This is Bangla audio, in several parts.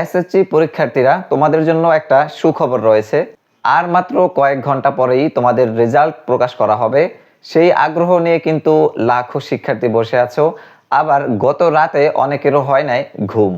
এসএসসি পরীক্ষার্থীরা তোমাদের জন্য একটা সুখবর রয়েছে। আর মাত্র কয়েক ঘণ্টা পরেই তোমাদের রেজাল্ট প্রকাশ করা হবে। সেই আগ্রহ নিয়ে কিন্তু লাখো শিক্ষার্থী বসে আছো। আবার গত রাতে অনেকেরও হয় নাই ঘুম।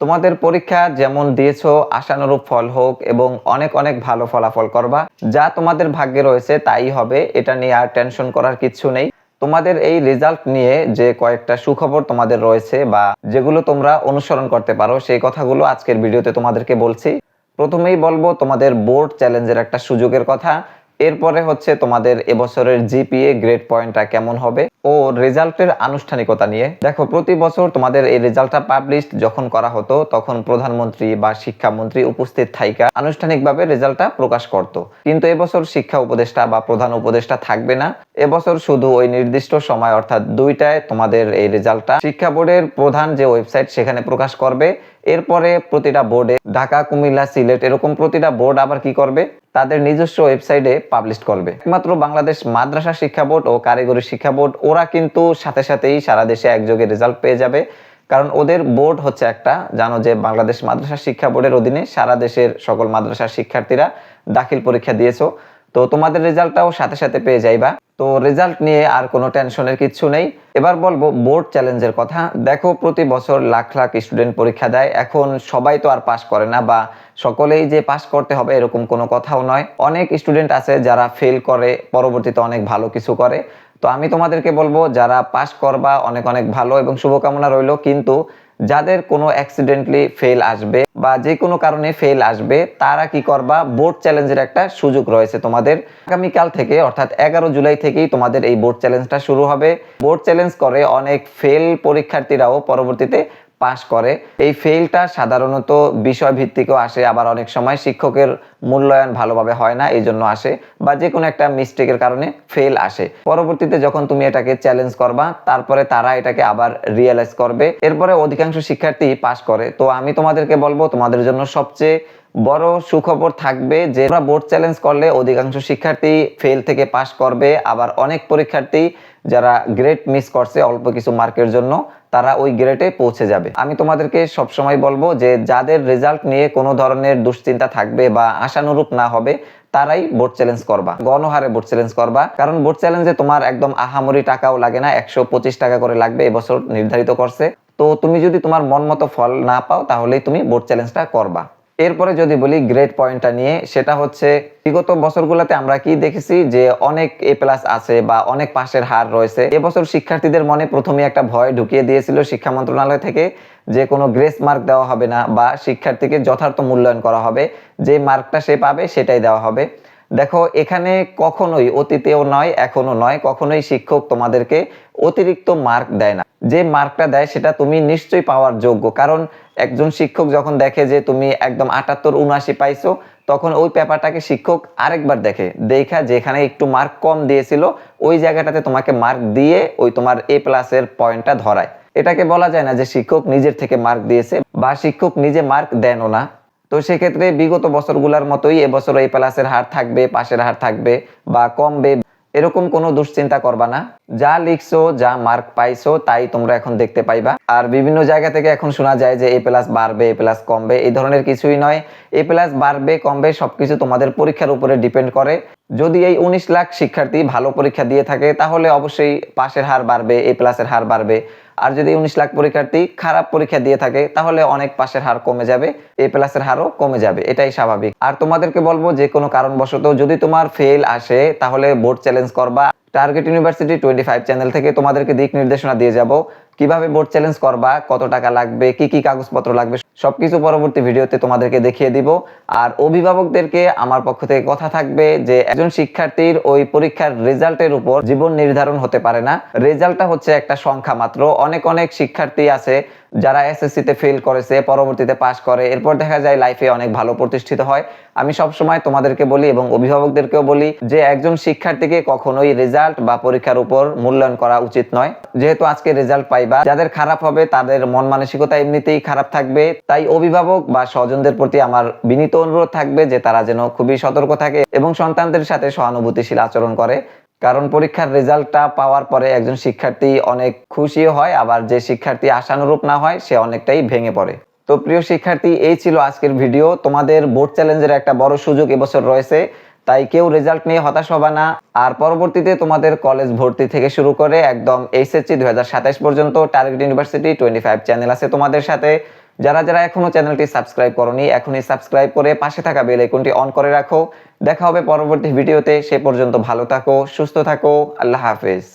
তোমাদের পরীক্ষা যেমন দিয়েছ, আশানুরূপ ফল হোক এবং অনেক অনেক ভালো ফলাফল করবা। যা তোমাদের ভাগ্যে রয়েছে তাই হবে। এটা নিয়ে আর টেনশন করার কিছু নেই। তোমাদের এই রেজাল্ট নিয়ে যে কয়েকটা সুখবর তোমাদের রয়েছে বা যেগুলো তোমরা অনুসরণ করতে পারো, সেই কথাগুলো আজকের ভিডিওতে তোমাদেরকে বলছি। প্রথমেই বলব, তোমাদের বোর্ড চ্যালেঞ্জের একটা সুযোগের কথা। এরপরে হচ্ছে তোমাদের এবছরের জিপিএ গ্রেড পয়েন্টটা কেমন হবে ও রেজাল্টের আনুষ্ঠানিকতা নিয়ে। দেখো, প্রতি বছর তোমাদের এই রেজাল্টটা পাবলিশ যখন করা হতো, তখন প্রধানমন্ত্রী বা শিক্ষামন্ত্রী উপস্থিত থাইকা আনুষ্ঠানিকভাবে রেজাল্টটা প্রকাশ করত। কিন্তু এবছর শিক্ষা উপদেষ্টা বা প্রধান উপদেষ্টা থাকবে না। এবছর শুধু ওই নির্দিষ্ট সময়, অর্থাৎ দুইটায় তোমাদের এই রেজাল্টটা শিক্ষা বোর্ডের প্রধান যে ওয়েবসাইট সেখানে প্রকাশ করবে। এরপরে প্রতিটা বোর্ডে, ঢাকা, কুমিল্লা, সিলেট, এরকম প্রতিটা বোর্ড আবার কি করবে? তাদের নিজস্ব ওয়েবসাইটে পাবলিশ করবে। একমাত্র বাংলাদেশ মাদ্রাসা শিক্ষা বোর্ড ও কারিগরি শিক্ষা বোর্ড, ওরা কিন্তু সাথে সাথেই সারা দেশে একযোগে রেজাল্ট পেয়ে যাবে। কারণ ওদের বোর্ড হচ্ছে একটা, জানো যে বাংলাদেশ মাদ্রাসা শিক্ষা বোর্ডের অধীনে সারা দেশের সকল মাদ্রাসার শিক্ষার্থীরা দাখিল পরীক্ষা দিয়েছ। তো তোমাদের রেজাল্টটাও সাথে সাথে পেয়ে যাইবা। তো রেজাল্ট নিয়ে আর কোনো টেনশনের কিছু নেই। এবার বলব বোর্ড চ্যালেঞ্জের কথা। দেখো, প্রতি বছর লাখ লাখ স্টুডেন্ট পরীক্ষা দেয়। এখন সবাই তো আর পাশ করে না বা সকলেই যে পাশ করতে হবে এরকম কোনো কথাও নয়। অনেক স্টুডেন্ট আছে যারা ফেল করে, পরবর্তীতে অনেক ভালো কিছু করে। তো আমি তোমাদেরকে বলব, যারা পাশ করবা, অনেক অনেক ভালো এবং শুভকামনা রইল। কিন্তু যাদের কোনো অ্যাক্সিডেন্টলি ফেল আসবে বা যে কোনো কারণে ফেল আসবে, তারা কি করবা? বোর্ড চ্যালেঞ্জের একটা সুযোগ রয়েছে তোমাদের। আগামীকাল থেকে, অর্থাৎ এগারো জুলাই থেকেই তোমাদের এই বোর্ড চ্যালেঞ্জটা শুরু হবে। বোর্ড চ্যালেঞ্জ করে অনেক ফেল পরীক্ষার্থীরাও পরবর্তীতে পাশ করে। এই ফেলটা সাধারণত বিষয় ভিত্তিকেও আসে, আবার অনেক সময় শিক্ষকের মূল্যায়ন ভালোভাবে হয় না, এই জন্য আসে বা যে কোনো একটা মিস্টেকের কারণে ফেল আসে। পরবর্তীতে যখন তুমি এটাকে চ্যালেঞ্জ করবা, তারপরে তারা এটাকে আবার রিয়েলাইজ করবে। এরপরে অধিকাংশ শিক্ষার্থী পাশ করে। তো আমি তোমাদেরকে বলব, তোমাদের জন্য সবচেয়ে বড় সুখবর থাকবে যে, তোমরা বোর্ড চ্যালেঞ্জ করলে অধিকাংশ শিক্ষার্থী ফেল থেকে পাশ করবে। আবার অনেক পরীক্ষার্থী যারা গ্রেড মিস করছে অল্প কিছু মার্কের জন্য, তারা ওই গ্রেডে পৌঁছে যাবে। আমি তোমাদেরকে সবসময় বলব যে, যাদের রেজাল্ট নিয়ে কোনো ধরনের দুশ্চিন্তা থাকবে বা আশানুরূপ না হবে, তারাই বোর্ড চ্যালেঞ্জ করবা। গণহারে বোর্ড চ্যালেঞ্জ করবা। কারণ বোর্ড চ্যালেঞ্জে তোমার একদম আহামরি টাকাও লাগে না, একশো পঁচিশ টাকা করে লাগবে, এবছর নির্ধারিত করছে। তো তুমি যদি তোমার মন মতো ফল না পাও, তাহলেই তুমি বোর্ড চ্যালেঞ্জটা করবা। এরপরে যদি বলি গ্রেড পয়েন্টটা নিয়ে, সেটা হচ্ছে বিগত বছরগুলোতে আমরা কি দেখেছি যে অনেক এ প্লাস আছে বা অনেক পাশের হার রয়েছে। এবছর শিক্ষার্থীদের মনে প্রথমে একটা ভয় ঢুকিয়ে দিয়েছিল শিক্ষা মন্ত্রণালয় থেকে যে কোনো গ্রেস মার্ক দেওয়া হবে না বা শিক্ষার্থীকে যথার্থ মূল্যায়ন করা হবে। যে মার্কটা সে পাবে, সেটাই দেওয়া হবে। দেখো, এখানে কখনোই অতীতেও নয় এখনও নয়, কখনোই শিক্ষক তোমাদেরকে অতিরিক্ত মার্ক দেয় না। যে মার্কটা দেয়, সেটা তুমি নিশ্চয়ই পাওয়ার যোগ্য। কারণ একজন শিক্ষক যখন দেখে যে তুমি একদম আটাত্তর, উনআশি পাইছো, তখন ওই পেপারটাকে শিক্ষক আরেকবার দেখে। দেখা যেখানে একটু মার্ক কম দিয়েছিল, ওই জায়গাটাতে তোমাকে মার্ক দিয়ে ওই তোমার এ প্লাসের পয়েন্টটা ধরায়। এটাকে বলা যায় না যে শিক্ষক নিজের থেকে মার্ক দিয়েছে বা শিক্ষক নিজে মার্ক দেনও না। তো সেক্ষেত্রে বিগত বছরগুলোর মতোই এবছর এই প্লাসের হার থাকবে, পাশের হার থাকবে বা কমবে। এরকম কোনো দুশ্চিন্তা করবা না। যা লিখছো, যা মার্ক পাইছো, তাই তোমরা এখন দেখতে পাইবা। আর বিভিন্ন জায়গা থেকে এখন শোনা যায় যে এ প্লাস বাড়বে এ প্লাস কমবে। এই ধরনের কিছুই নয়। এ প্লাস বাড়বে, কমবে সবকিছু তোমাদের পরীক্ষার উপরে ডিপেন্ড করে। যদি এই উনিশ লাখ শিক্ষার্থী ভালো পরীক্ষা দিয়ে থাকে, তাহলে অবশ্যই পাশের হার বাড়বে, এ প্লাসের হার বাড়বে। আর যদি উনিশ লাখ পরীক্ষার্থী খারাপ পরীক্ষা দিয়ে থাকে, তাহলে অনেক পাশের হার কমে যাবে, এ প্লাসের হারও কমে যাবে, এটাই স্বাভাবিক। আর তোমাদেরকে বলব যে কোনো কারণবশত যদি তোমার ফেল আসে, তাহলে বোর্ড চ্যালেঞ্জ করবা। Target university twenty five channel থেকে তোমাদেরকে দিক নির্দেশনা দিয়ে যাব। কীভাবে বোর্ড চ্যালেঞ্জ করবা, কত টাকা লাগবে, কি কি কাগজপত্র লাগবে, সবকিছু পরবর্তী ভিডিওতে তোমাদেরকে দেখিয়ে দিব। আর অভিভাবকদেরকে আমার পক্ষ থেকে কথা থাকবে যে, একজন শিক্ষার্থীর ওই পরীক্ষার রেজাল্টের উপর জীবন নির্ধারণ হতে পারে না। রেজাল্টটা হচ্ছে একটা সংখ্যা মাত্র। অনেক অনেক শিক্ষার্থী আছে যারা এসএসসি তে ফেল করেছে, পরবর্তীতে পাস করে, এরপর দেখা যায় লাইফে অনেক ভালো প্রতিষ্ঠিত হয়। আমি সব সময় তোমাদেরকে বলি এবং অভিভাবকদেরকেও বলি যে একজন শিক্ষার্থীকে কখনোই রেজাল্ট বা পরীক্ষার উপর মূল্যায়ন করা উচিত নয়। যেহেতু আজকে রেজাল্ট পাইবা, যাদের খারাপ হবে, তাদের মন মানসিকতা এমনিতেই খারাপ থাকবে। তাই অভিভাবক বা স্বজনদের প্রতি আমার বিনীত অনুরোধ থাকবে যে তারা যেন খুবই সতর্ক থাকে এবং সন্তানদের সাথে সহানুভূতিশীল আচরণ করে। কারণ পরীক্ষার রেজাল্টটা পাওয়ার পরে একজন শিক্ষার্থী অনেক খুশিও হয়, আবার যে শিক্ষার্থী আশানুরূপ না হয়, সে অনেকটাই ভেঙে পড়ে। তো প্রিয় শিক্ষার্থী, এই ছিল আজকের ভিডিও। তোমাদের বোর্ড চ্যালেঞ্জের একটা বড় সুযোগ এবছর রয়েছে, তাই কেউ রেজাল্ট নিয়ে হতাশ হবে না। আর পরবর্তীতে তোমাদের কলেজ ভর্তি থেকে শুরু করে একদম এইচএসসি দুই হাজার সাতাশ পর্যন্ত, target university twenty five channel আছে তোমাদের সাথে। যারা যারা এখনও চ্যানেলটি সাবস্ক্রাইব করনি, এখনই সাবস্ক্রাইব করে পাশে থাকা বেল আইকনটি অন করে রাখো। দেখা হবে পরবর্তী ভিডিওতে। সে পর্যন্ত ভালো থাকো, সুস্থ থাকো। আল্লাহ হাফেজ।